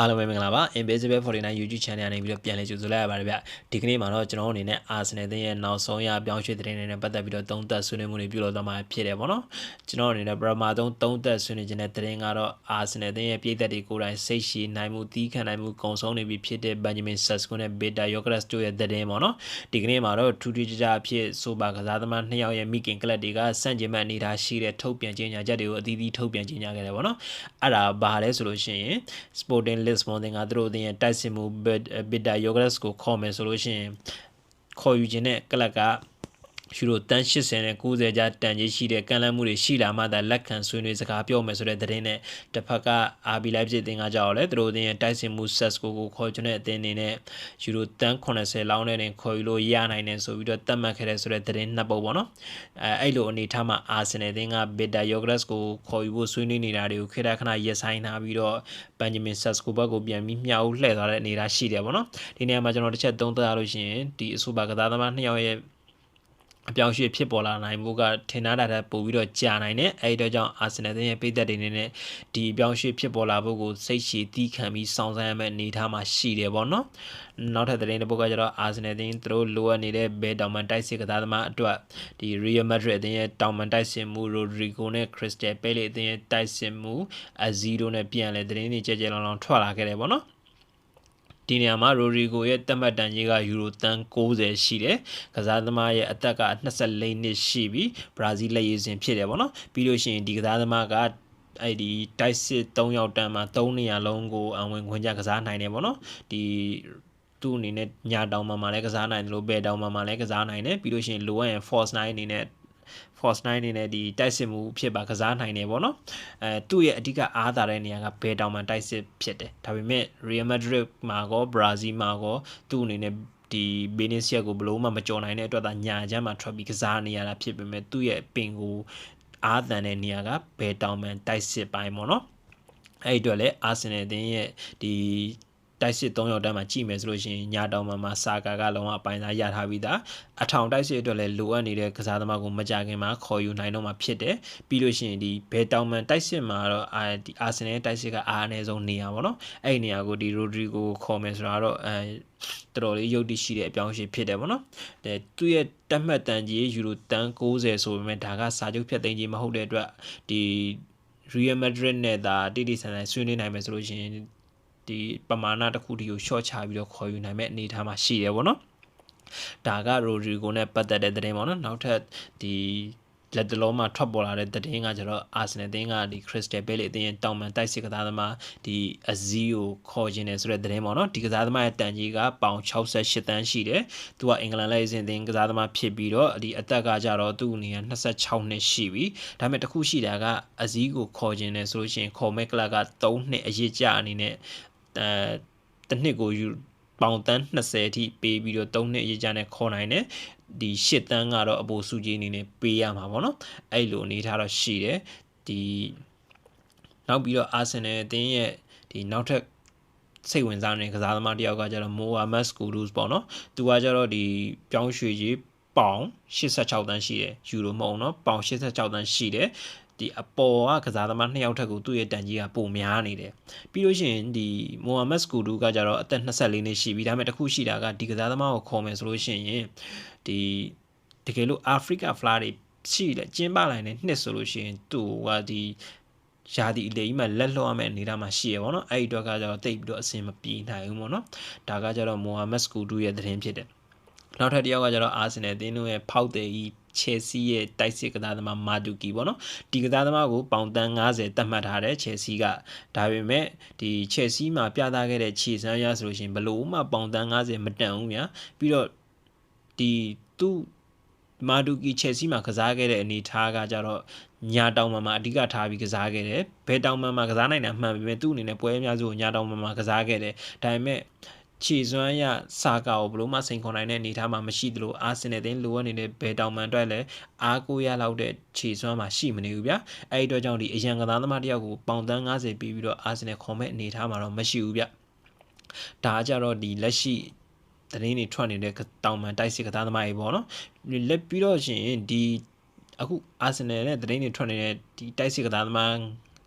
အားလုံးပဲမင်္ဂလာပါ Invisible 49 YouTube channel ကနေပြီးတော့ပြန်လည်ကြိုဆိုလိုက်ရပါတယ်ဗျဒီကနေ့မှာတော့ကျွန်တော်တို့အနေနဲ့ Arsenal အသင်းရဲ့နောက်ဆုံးရပြောင်းရွှေ့တဲ့နေနဲ့ပတ်သက်ပြီးတော့သုံးသပ်ဆွေးနွေးမှုတွေပြုလုပ်သွားမှာဖြစ်တယ်ပေါ့နော်ကျွန်တော်အနေနဲ့ပထမဆုံးသုံးသပ်ဆွေးနွေးခြင်းတဲ့တဲ့ကတော့ Arsenal အသင်းရဲ့ပြည်သက်တွေကိုယ်တိုင်စိတ်ရှိနိုင်မှုတီးခံနိုင်မှုကုံဆုံးနေပြီဖြစ်တဲ့ Benjamin Sesko နဲ့ Beta Yokres တို့ရဲ့တဲ့ပေါ့နော်ဒီကနေ့မှာတော့ထူးထူးခြားခြားအဖြစ်ဆိုပါကစားသမားနှစ်ယောက်ရဲ့မိခင်ကလပ်တွေကစန့်ကျင်မဲ့အနေထားရှိတဲ့ထုတ်ပြန်ကြေညာချက်တွေကိုအသီးသီးထုတ်ပြန်ကြေညာခဲ့တယ်ပေါ့နော်အဲ့ဒါဘာလဲဆိုလို့ရှိရင် Sporting Lisbon တင်ကသူတို့အသင်းရဲ့တိုက်စစ်မှု Beta Yogres ကိုခေါ်မယ်ဆိုလို့ရှိရင်ခေါ်ယူခြင်းနဲ့ကလပ်က ယူရိုတန်း80နဲ့90ကြားတန်ကြီးရှိတဲ့ကန့်လန့်မှုတွေရှိလာမှသာလက်ခံဆွေးနွေးစကားပြောမယ်ဆိုတဲ့သတင်းနဲ့တစ်ဖက်က RB Leipzig တင်ကကြောက်လဲသူတို့အတင်းတိုက်စင်မှု Sesco ကိုခေါ်ချင်တဲ့အတင်းအနေနဲ့ယူရိုတန်း80လောက်နဲ့တင်ခေါ်ယူလို့ရနိုင်တယ်ဆိုပြီးတော့သတ်မှတ်ခဲ့တဲ့ဆိုတဲ့သတင်းနှစ်ပုဒ်ပေါ့နော်အဲအဲ့လိုအနေထားမှာ Arsenal တင်းက Beta Yogres ကိုခေါ်ယူဖို့ဆွေးနွေးနေတာတွေကိုခေတ္တခဏရက်ဆိုင်ထားပြီးတော့ Benjamin Sesco ဘက်ကိုပြန်ပြီးမျှဝလှည့်သွားတဲ့အနေအထားရှိတယ်ပေါ့နော်ဒီနေရာမှာကျွန်တော်တစ်ချက်သုံးသပ်ရလို့ရှိရင်ဒီအဆိုပါကစားသမားနှစ်ယောက်ရဲ့ အပြောင်းရွှေ့ဖြစ်ပေါ်လာနိုင်မှုကထင်ထားတာတဲ့ပို့ပြီးတော့ကြာနိုင်တယ်အဲဒီတော့ကြောင့်အာဆင်နယ်ရဲ့ပိတ်သက်တွေနေနဲ့ဒီအပြောင်းရွှေ့ဖြစ်ပေါ်လာဖို့ကိုစိတ်ရှည်တီးခံပြီးစောင့်ဆိုင်းရမယ့်အနေအထားမှာရှိတယ်ပေါ့နော်နောက်ထပ်သတင်းတစ်ပုဒ်ကကျတော့အာဆင်နယ်အသင်းသူတို့လိုအပ်နေတဲ့ဘဲတောင်မန်တိုက်စစ်ကစားသမားအတွက်ဒီ Real Madrid အသင်းရဲ့တောင်မန်တိုက်စစ်မှု Rodrigo နဲ့ Crystal Palace အသင်းရဲ့တိုက်စစ်မှု Aziro နဲ့ပြန်လဲသတင်းတွေကြဲကြဲလောင်လောင်ထွက်လာခဲ့တယ်ပေါ့နော် ဒီနေရာမှာရိုရီဂိုရဲ့တက်မှတ်တန်ကြီးကယူရိုတန်60ရှိတယ်။ကစားသမားရဲ့အသက်က24နှစ်ရှိပြီးဘရာဇီးလက်ရည်စင်ဖြစ်တယ်ပေါ့နော်။ပြီးလို့ရှိရင်ဒီကစားသမားကအဲ့ဒီတိုက်စစ်3ယောက်တန်းမှာ3နေရာလုံးကိုအဝင်ခွင့်ကြကစားနိုင်တယ်ပေါ့နော်။ဒီသူ့အနေနဲ့ညာတောင်မှမှလည်းကစားနိုင်တယ်လို့ဘယ်တောင်မှမှလည်းကစားနိုင်တယ်ပြီးလို့ရှိရင်လိုအပ်ရင် force 9အနေနဲ့ force 9အနေနဲ့ဒီတိုက်စစ်မှုဖြစ်ပါကစားနိုင်တယ်ပေါ့နော်အဲသူ့ရဲ့အဓိကအားသာတဲ့နေရာကဘယ်တောင်မှတိုက်စစ်ဖြစ်တယ်ဒါပေမဲ့ Real Madrid မှာကော Brazil မှာကောသူ့အနေနဲ့ဒီဘေးနစ်ဆီယာကိုဘလို့မှမကြော်နိုင်တဲ့အတွက်သာညာချမ်းမှာထွက်ပြီးကစားနေရတာဖြစ်ပေမဲ့သူ့ရဲ့ပင်ကိုအားသန်တဲ့နေရာကဘယ်တောင်မှတိုက်စစ်ပိုင်းပေါ့နော်အဲ့အတွက်လည်းအာဆင်နယ်အသင်းရဲ့ဒီ တိုက်စစ်3ယောက်တန်းမှာကြည့်မယ်ဆိုလို့ရှိရင်ညာတောင်မှာမှာစာကာကလုံးဝအပိုင်းသားရထားပြီးသားအထောင်တိုက်စစ်အတွက်လည်းလိုအပ်နေတဲ့ကစားသမားကိုမကြခင်မှာခေါ်ယူနိုင်တော့မှာဖြစ်တယ်ပြီးလို့ရှိရင်ဒီဘယ်တောင်မန်တိုက်စစ်မှာတော့အာဒီအာဆင်နယ်တိုက်စစ်ကအားအနည်းဆုံးနေရာပေါ့နော်အဲ့ဒီနေရာကိုဒီရိုဒရီဂိုခေါ်မယ်ဆိုတာတော့အဲတော်တော်လေးရုပ်တည်ရှိတဲ့အပြောင်းအရွှေ့ဖြစ်တယ်ပေါ့နော်အဲသူ့ရဲ့တက်မှတ်တန်ကြီးယူရိုတန်60ဆိုပေမဲ့ဒါကစာချုပ်ဖြတ်သိမ်းခြင်းမဟုတ်တဲ့အတွက်ဒီ Real Madrid နဲ့သာတိတိဆန်ဆန်ဆွေးနွေးနိုင်မယ်ဆိုလို့ရှိရင် ဒီပမာဏတစ်ခုတည်းကို short ချပြီးတော့ခေါ်ယူနိုင်မဲ့အနေအထားမှာရှိတယ်ပေါ့နော်ဒါကရိုဒရီဂိုနဲ့ပတ်သက်တဲ့သတင်းပေါ့နော်နောက်ထပ်ဒီလက်တလုံးမှာထွက်ပေါ်လာတဲ့သတင်းကကျတော့အာဆင်နယ်အသင်းကဒီခရစ္စတယ်ဘဲလီအသင်းရဲ့တောင်ပန်တိုက်စစ်ကစားသမားဒီအဇီးကိုခေါ်ခြင်းတယ်ဆိုတဲ့သတင်းပေါ့နော်ဒီကစားသမားရဲ့တန်ကြီးကပေါင်68တန်းရှိတယ်သူကအင်္ဂလန်လက်အစဉ်အသင်းကစားသမားဖြစ်ပြီးတော့ဒီအသက်ကကြတော့သူ့အနေနဲ့26နှစ်ရှိပြီဒါပေမဲ့တခုရှိတာကအဇီးကိုခေါ်ခြင်းတယ်ဆိုလို့ရှိရင်ခေါ်မဲ့ကလပ်က3နှစ်အရေးကြအနေနဲ့ အဲတစ်နှစ်ကိုယူပေါင်တန်း20အထိပေးပြီးတော့3နှစ်အရေးကြနဲ့ခေါ်နိုင်တယ်ဒီ8တန်းကတော့အပိုစုကြီးအနေနဲ့ပေးရမှာပေါ့နော်အဲ့လိုအနေထားတော့ရှိတယ်ဒီနောက်ပြီးတော့အာဆင်နယ်အသင်းရဲ့ဒီနောက်ထပ်စိတ်ဝင်စားနေတဲ့ကစားသမားတယောက်ကကျတော့မိုဟာမက်စကူဒူးပေါ့နော်သူကကျတော့ဒီပြောင်းရွှေကြီးပေါင်86တန်းရှိတယ်ယူရိုမဟုတ်နော်ပေါင်86တန်းရှိတယ် ဒီအပေါ်ကကစားသမားနှစ်ယောက်ထက်ကိုသူ့ရဲ့တန်ကြီးကပိုများနေတယ်ပြီးလို့ရှိရင်ဒီမိုဟာမက်စကူဒူကကြတော့အသက်24နှစ်ရှိပြီဒါပေမဲ့တခုရှိတာကဒီကစားသမားကိုခေါ်မယ်ဆိုလို့ရှိရင်ဒီတကယ်လို့အာဖရိကဖလားတွေရှိတယ်ကျင်းပလိုက်တဲ့နှစ်ဆိုလို့ရှိရင်သူ့ကဒီရာသီအလေကြီးမှာလက်လွှတ်ရမယ့်အနေအထားမှာရှိရပါတော့အဲ့ဒီတော့ကကြတော့တိတ်ပြီးတော့အဆင်မပြေနိုင်ဘူးပေါ့နော်ဒါကကြတော့မိုဟာမက်စကူဒူရဲ့သတင်းဖြစ်တယ်နောက်ထပ်တစ်ယောက်ကကျတော့အာဆင်နယ်အသင်းတို့ရဲ့ဖောက်တယ်ကြီး ချယ်ဆီရဲ့တိုက်စစ်ကစားသမားမာဒူကီပေါ့နော်ဒီကစားသမားကိုပေါင်တန်း90တတ်မှတ်ထားတဲ့ချယ်ဆီကဒါပေမဲ့ဒီချယ်ဆီမှာပြသခဲ့တဲ့ခြေစမ်းရဆိုလို့ရှိရင်ဘလို့မှပေါင်တန်း90မတန်ဘူးညာပြီးတော့ဒီသူ့မာဒူကီချယ်ဆီမှာကစားခဲ့တဲ့အနေထားကကြတော့ညာတောင်မှမှာအဓိကထားပြီးကစားခဲ့တယ်ဘယ်တောင်မှမှာကစားနိုင်တာမှန်ပေမဲ့သူ့အနေနဲ့ပွဲအများစုကိုညာတောင်မှမှာကစားခဲ့တယ်ဒါပေမဲ့ ခြေစွမ်းရစာကာကိုဘလို့မှစိန်ခေါ်နိုင်တဲ့အနေအထားမှာမရှိသလိုအာဆင်နယ်တင်းလိုအပ်နေတဲ့ဘယ်တောင်မှန်အတွက်လည်းအားကိုးရလောက်တဲ့ခြေစွမ်းမှာရှိမနေဘူးဗျအဲ့ဒီတော့ကြောင့်ဒီအရန်ကစားသမားတယောက်ကိုပေါင်တန်း90ပြီးပြီးတော့အာဆင်နယ်ခေါ်မဲ့အနေအထားမှာတော့မရှိဘူးဗျဒါကြတော့ဒီလက်ရှိသတင်းတွေထွက်နေတဲ့တောင်မှန်တိုက်စစ်ကစားသမားတွေပေါ့နော်လက်ပြီးတော့ရှင်ဒီအခုအာဆင်နယ်နဲ့သတင်းတွေထွက်နေတဲ့ဒီတိုက်စစ်ကစားသမား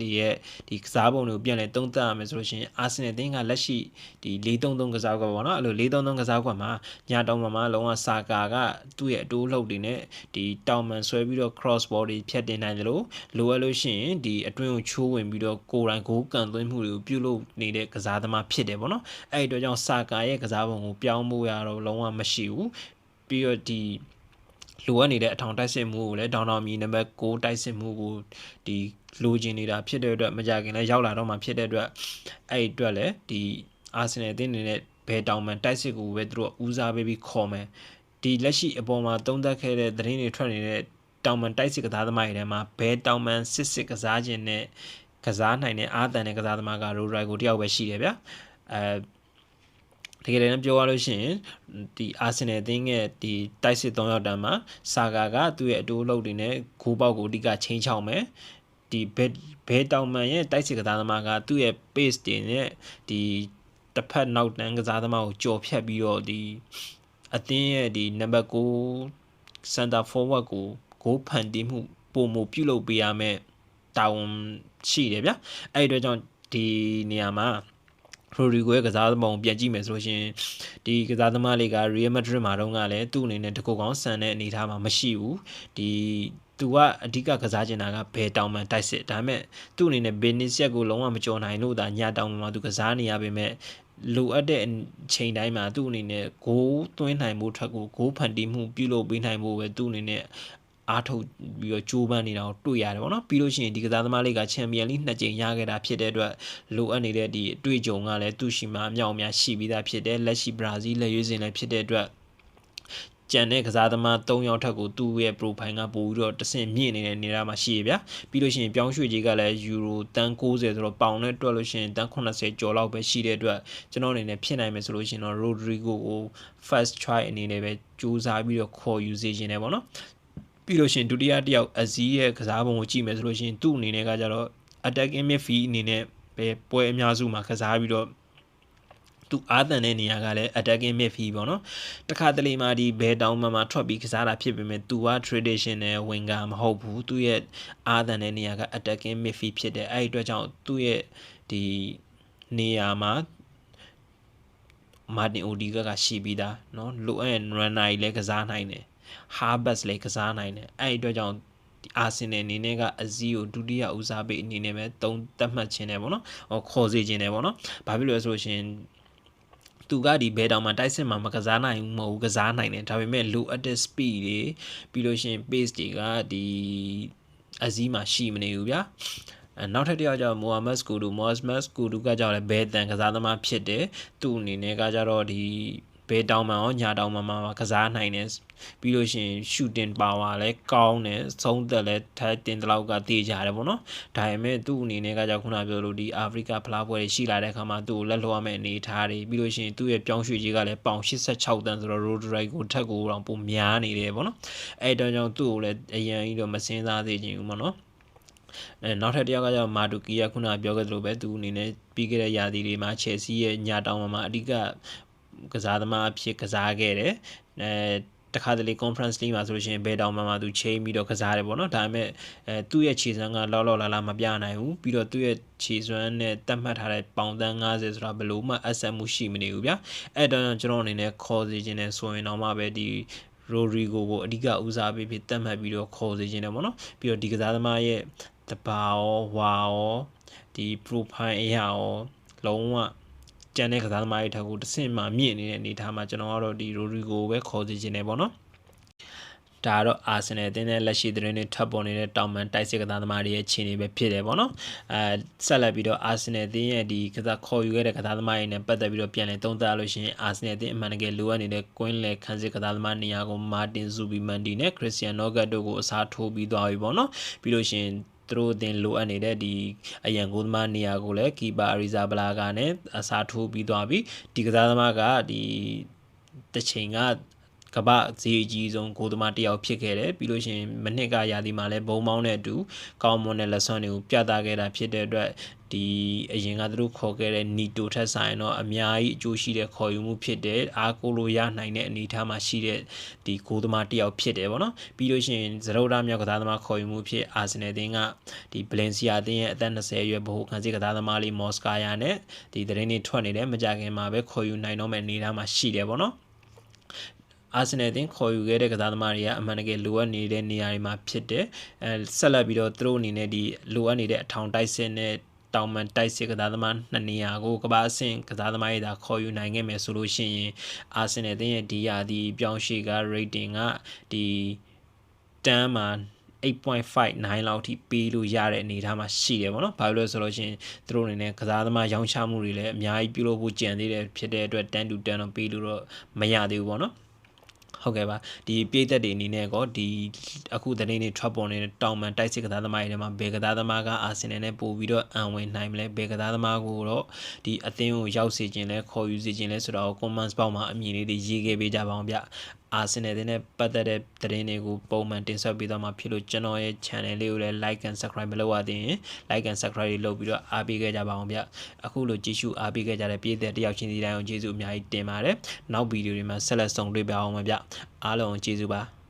ဒီရဲ့ဒီကစားပုံတွေကိုပြန်လဲသုံးသပ်ရမယ်ဆိုလို့ရှိရင်အာဆင်နယ်အသင်းကလက်ရှိဒီ4-3-3ကစားကွက်ပေါ့နော်အဲ့လို4-3-3ကစားကွက်မှာညာတောင်မှာမှာလုံးဝစာကာကသူ့ရဲ့အတိုးလှုပ်တွေနဲ့ဒီတောင်မှန်ဆွဲပြီးတော့ cross ball တွေဖြတ်တင်နိုင်တယ်လို့လိုအပ်လို့ရှိရင်ဒီအတွင်းကိုချိုးဝင်ပြီးတော့ကိုယ်တိုင်ဂိုးကန်သွင်းမှုတွေကိုပြုလုပ်နေတဲ့ကစားသမားဖြစ်တယ်ပေါ့နော်အဲ့ဒီအတွက်ကြောင့်စာကာရဲ့ကစားပုံကိုပြောင်းဖို့ရတော့လုံးဝမရှိဘူးပြီးတော့ဒီ လိုအပ်နေတဲ့အထောင်တိုက်စစ်မှုကိုလည်းဒေါင်တောင်မီနံပါတ်6တိုက်စစ်မှုကိုဒီလိုချင်နေတာဖြစ်တဲ့အတွက်မကြခင်လည်းရောက်လာတော့မှဖြစ်တဲ့အတွက်အဲ့ဒီအတွက်လည်းဒီအာဆင်နယ်အသင်းအနေနဲ့ဘယ်တောင်မှတိုက်စစ်ကိုပဲသူတို့ဦးစားပေးပြီးခေါ်မယ်ဒီလက်ရှိအပေါ်မှာသုံးသပ်ခဲ့တဲ့သတင်းတွေထွက်နေတဲ့တောင်မှန်တိုက်စစ်ကစားသမားတွေထဲမှာဘယ်တောင်မှန်စစ်စစ်ကစားခြင်းနဲ့ကစားနိုင်တဲ့အာသန်တဲ့ကစားသမားကရိုရိုက်ကိုတယောက်ပဲရှိတယ်ဗျအဲ တကယ်လည်းပြောရလို့ရှိရင်ဒီအာဆင်နယ်အသင်းရဲ့ဒီတိုက်စစ်၃ရောက်တန်းမှာဆာဂါကသူ့ရဲ့အတိုးလုပ်တွေနဲ့ဂိုးပေါက်ကိုအဓိကချင်းချောင်းမယ်ဒီဘဲဘဲတောင်မန်ရဲ့တိုက်စစ်ကစားသမားကသူ့ရဲ့ pace တွေနဲ့ဒီတစ်ဖက်နောက်တန်းကစားသမားကိုကြော်ဖြတ်ပြီးတော့ဒီအသင်းရဲ့ဒီနံပါတ်6 center forward ကိုဂိုးဖန်တီးမှုပုံမပြုလုပ်ပေးရမယ်တာဝန်ရှိတယ်ဗျအဲ့ဒီအတွက်ကြောင့်ဒီနေရာမှာ ရိုဒီဂိုရဲ့ကစားသမားကိုပြန်ကြည့်မယ်ဆိုလို့ရှိရင်ဒီကစားသမားလေးက Real Madrid မှာတုန်းကလည်းသူ့အနေနဲ့တကူကောင်းဆန်တဲ့အနေအထားမှာမရှိဘူးဒီသူကအဓိကကစားချင်တာကဘယ်တောင်မှန်တိုက်စစ်ဒါပေမဲ့သူ့အနေနဲ့ဘယ်နစ်ဆက်ကိုလုံးဝမကြော်နိုင်လို့ဒါညတောင်မှန်မှာသူကစားနေရပေမဲ့လိုအပ်တဲ့ချိန်တိုင်းမှာသူ့အနေနဲ့ဂိုးသွင်းနိုင်မှုထက်ကိုဂိုးဖန်တီးမှုပြုလုပ်ပေးနိုင်ဖို့ပဲသူ့အနေနဲ့ အားထုတ်ပြီးတော့ကြိုးပမ်းနေတာကိုတွေ့ရတယ်ပေါ့နော်ပြီးလို့ရှိရင်ဒီကစားသမားလေးကချန်ပီယံလိနှစ်ကြိမ်ရခဲ့တာဖြစ်တဲ့အတွက်လိုအပ်နေတဲ့ဒီအတွေ့အကြုံကလည်းသူ့ရှိမှအမြောက်အများရှိပြီးသားဖြစ်တယ်လက်ရှိဘရာဇီးလက်ရွေးစင်လည်းဖြစ်တဲ့အတွက်ကျန်တဲ့ကစားသမား၃ယောက်ထက်ကိုသူ့ရဲ့ profile ကပို့ပြီးတော့တဆင့်မြင့်နေတဲ့နေရာမှာရှိရဗျာပြီးလို့ရှိရင်ပြောင်းရွှေ့ကြီးကလည်းယူရိုတန်90ဆိုတော့ပေါင်နဲ့တွက်လို့ရှိရင်တန်80ကျော်လောက်ပဲရှိတဲ့အတွက်ကျွန်တော်အနေနဲ့ဖြစ်နိုင်မယ်ဆိုလို့ရှိရင်တော့ Rodrigo ကို first try အနေနဲ့ပဲစူးစမ်းပြီးတော့ခေါ်ယူစေခြင်းနဲ့ပေါ့နော် ပြီးလို့ရှိရင်ဒုတိယတစ်ယောက်အဇီးရဲ့ကစားပုံကိုကြည့်မယ်ဆိုလို့ရှိရင်သူ့အနေနဲ့ကကြတော့ attacking midfield အနေနဲ့ပဲပွဲအများစုမှာကစားပြီးတော့သူအားတန်တဲ့နေရာကလည်း attacking midfield ပေါ့နော်တခါတလေမှာဒီဘယ်တောင်မှမှာထွက်ပြီးကစားတာဖြစ်ပေမဲ့သူက traditional winger မဟုတ်ဘူးသူရဲ့အားတန်တဲ့နေရာက attacking midfield ဖြစ်တယ်အဲ့ဒီအတွက်ကြောင့်သူ့ရဲ့ဒီနေရာမှာမာတင်အိုဒီဂါကရှိပြီးသားเนาะလိုအပ်ရင် runner ကြီးလည်းကစားနိုင်တယ် Harvard လည်းကစားနိုင်တယ်အဲ့ဒီအတွက်ကြောင့်အာဆင်နယ်အနေနဲ့ကအဇီးကိုဒုတိယဦးစားပေးအနေနဲ့ပဲသုံးသတ်မှတ်ခြင်းတယ်ပေါ့နော်ဟောခေါ်စေခြင်းတယ်ပေါ့နော်ဘာဖြစ်လို့လဲဆိုလို့ရှိရင်သူကဒီဘဲတောင်မှာတိုက်စစ်မှာမကစားနိုင်ဘူးမဟုတ်ကစားနိုင်တယ်ဒါပေမဲ့လိုအပ်တဲ့ speed တွေပြီးလို့ရှိရင် pace တွေကဒီအဇီးမှာရှိမနေဘူးဗျာအဲနောက်ထပ်တစ်ယောက်ကျတော့မိုဟာမက်စကူဒူမိုဟာမက်စကူဒူကကြောက်လဲဘဲတန်ကစားသမားဖြစ်တယ်သူ့အနေနဲ့ကကြတော့ဒီ ဘဲတောင်မှရောညာတောင်မှမှာကစားနိုင်တယ်ပြီးလို့ရှိရင် shooting power လည်းကောင်းတယ်သုံးသက်လည်းထပ်တင်တလောက်ကတည်ကြတယ်ပေါ့နော်ဒါပေမဲ့သူ့အနေနဲ့ကကြောက်ခုနပြောလို့ဒီအာဖရိကဖလားပွဲတွေရှိလာတဲ့အခါမှာသူ့ကိုလက်လွှတ်ရမယ့်အနေအထားတွေပြီးလို့ရှိရင်သူ့ရဲ့ပြောင်းရွှေ့ကြီးကလည်းပေါင်86တန်းဆိုတော့ road ride ကိုထက်ကိုတော့ပုံများနေတယ်ပေါ့နော်အဲ့တော့ကြောင့်သူ့ကိုလည်းအရင်ကြီးတော့မစင်းစားသေးခြင်းဘူးပေါ့နော်အဲနောက်ထပ်တစ်ယောက်ကကျတော့မာတူကီယာခုနပြောခဲ့သလိုပဲသူအနေနဲ့ပြီးခဲ့တဲ့ရာသီတွေမှာချယ်ဆီရဲ့ညာတောင်မှာအဓိက ကစားသမားအဖြစ်ကစားခဲ့တယ်အဲတခါတလေ conference league မှာဆိုလို့ရှိရင်ဘယ်တောင်မှမှသူချိန်ပြီးတော့ကစားတယ်ပေါ့နော်ဒါပေမဲ့အဲသူ့ရဲ့ခြေစွမ်းကလောလောလာလာမပြနိုင်ဘူးပြီးတော့သူ့ရဲ့ခြေစွမ်းနဲ့တတ်မှတ်ထားတဲ့ပေါင်တန်း90ဆိုတာဘယ်လို့မှအဆက်မှုရှိမနေဘူးဗျာအဲ့တော့ကျွန်တော်အနေနဲ့ခေါ်စီခြင်းနဲ့ဆိုရင်တော့မှပဲဒီရိုဒရီဂိုကိုအဓိကဦးစားပေးပြီးတတ်မှတ်ပြီးတော့ခေါ်စေခြင်းတယ်ပေါ့နော်ပြီးတော့ဒီကစားသမားရဲ့တဘာရောဝါရောဒီ profile အရာရောလုံးဝ ကျန်တဲ့ကစားသမားတွေထက်ကိုတစ်ဆင့်မှမြင့်နေတဲ့အနေအထားမှာကျွန်တော်ကတော့ဒီရိုဒရီဂိုပဲခေါ်စီခြင်းတယ်ပေါ့နော်ဒါကတော့အာဆင်နယ်အသင်းနဲ့လက်ရှိသတင်းတွေထပ်ပေါ်နေတဲ့တောင်မန်တိုက်စစ်ကစားသမားတွေရဲ့ခြေနေပဲဖြစ်တယ်ပေါ့နော်အဲဆက်လက်ပြီးတော့အာဆင်နယ်အသင်းရဲ့ဒီကစားခေါ်ယူခဲ့တဲ့ကစားသမားတွေနဲ့ပတ်သက်ပြီးတော့ပြန်လည်သုံးသပ်လို့ရှိရင်အာဆင်နယ်အသင်းအမှန်တကယ်လိုအပ်နေတဲ့ကွင်းလယ်ခန်းစစ်ကစားသမားနေရာကိုမာတင်ဇူဘီမန်ဒီနဲ့ခရစ်စတီယန်နောဂတ်တို့ကိုအစားထိုးပြီးသွားပြီပေါ့နော်ပြီးလို့ရှိရင် သူတို့အသင်လိုအပ်နေတဲ့ဒီအရန်ကိုသမားနေရာကိုလည်းကီပါအရီဇာဘလာကနဲ့အစားထိုးပြီးသွားပြီဒီကစားသမားကဒီတစ်ချိန်ကကပဈေးအကြီးဆုံးဂိုးသမားတစ်ယောက်ဖြစ်ခဲ့တယ်ပြီးလို့ရှိရင်မနှစ်ကရာသီမှာလည်းဘုံမောင်းတဲ့အတူကောင်းမွန်တဲ့လက်စွမ်းတွေကိုပြသခဲ့တာဖြစ်တဲ့အတွက် ဒီအရင်ကသူတို့ခေါ်ခဲ့တဲ့နီတိုထက်ဆိုင်တော့အများကြီးအကျိုးရှိတဲ့ခေါ်ယူမှုဖြစ်တဲ့အားကိုလိုရနိုင်တဲ့အနေအထားမှာရှိတဲ့ဒီဂိုးသမားတစ်ယောက်ဖြစ်တယ်ပေါ့နော်ပြီးလို့ရှိရင်ဇရုဒမြောက်ကစားသမားခေါ်ယူမှုဖြစ်အာဆင်နယ်တင်းကဒီဘလင်စီယာတင်းရဲ့အသက်20အရွယ်ဗဟိုခံစစ်ကစားသမားလေးမော်စကာယာနဲ့ဒီသတင်းတွေထွက်နေတယ်မကြခင်မှာပဲခေါ်ယူနိုင်တော့မယ့်အနေအထားမှာရှိတယ်ပေါ့နော်အာဆင်နယ်အသင်းခေါ်ယူခဲ့တဲ့ကစားသမားတွေကအမှန်တကယ်လိုအပ်နေတဲ့နေရာတွေမှာဖြစ်တယ်အဲဆက်လက်ပြီးတော့သူတို့အနေနဲ့ဒီလိုအပ်နေတဲ့အထောင်တိုက်စစ်နဲ့ တောင်မန်တိုက်စစ်ကစားသမားနှစ်နေရာကိုကမ္ဘာအဆင့်ကစားသမားတွေသာခေါ်ယူနိုင်ခဲ့မယ်ဆိုလို့ရှိရင်အာဆင်နယ်အသင်းရဲ့ဒီရာဒီပြောင်းရွှေ့က rating ကဒီတန်းမှာ8.59လောက်ထိပေးလို့ရတဲ့အနေအထားမှာရှိတယ်ပေါ့နော်။ဘာလို့လဲဆိုတော့ရှင်သူတို့အနေနဲ့ကစားသမားရောင်းချမှုတွေလည်းအများကြီးပြုလုပ်ဖို့ကြံသေးတယ်ဖြစ်တဲ့အတွက်10 to 10တော့ပေးလို့တော့မရသေးဘူးပေါ့နော်။ ဟုတ်ကဲ့ပါဒီပြည်သက်တွေအနေနဲ့ကောဒီအခုသတင်းတွေထွက်ပေါ်နေတဲ့တောင်မန်တိုက်စစ်ကစားသမားတွေထဲမှာဘယ်ကစားသမားကအာဆင်နယ်နဲ့ပို့ပြီးတော့အံဝင်နိုင်မလဲဘယ်ကစားသမားကိုတော့ဒီအသင်းကိုရောက်စေခြင်းလဲခေါ်ယူစေခြင်းလဲဆိုတော့ comments box မှာအမြင်လေးတွေရေးခဲ့ပေးကြပါအောင်ဗျ အာဆင်နယ်နဲ့ပတ်သက်တဲ့သတင်းတွေကိုပုံမှန်တင်ဆက်ပေးသွားမှာဖြစ်လို့ကျွန်တော်ရဲ့ channel လေးကိုလည်း like and subscribe မလုပ်ရသေးရင် like and subscribe တွေလုပ်ပြီးတော့အားပေးခဲ့ကြပါအောင်ဗျအခုလိုကြည့်ရှုအားပေးခဲ့ကြတဲ့ပြည်သက်တယောက်ချင်းစီတိုင်းအောင်ကျေးဇူးအများကြီးတင်ပါတယ်နောက်ဗီဒီယိုတွေမှာဆက်လက်ဆောင်တွေ့ပါအောင်ဗျအားလုံးကျေးဇူးပါ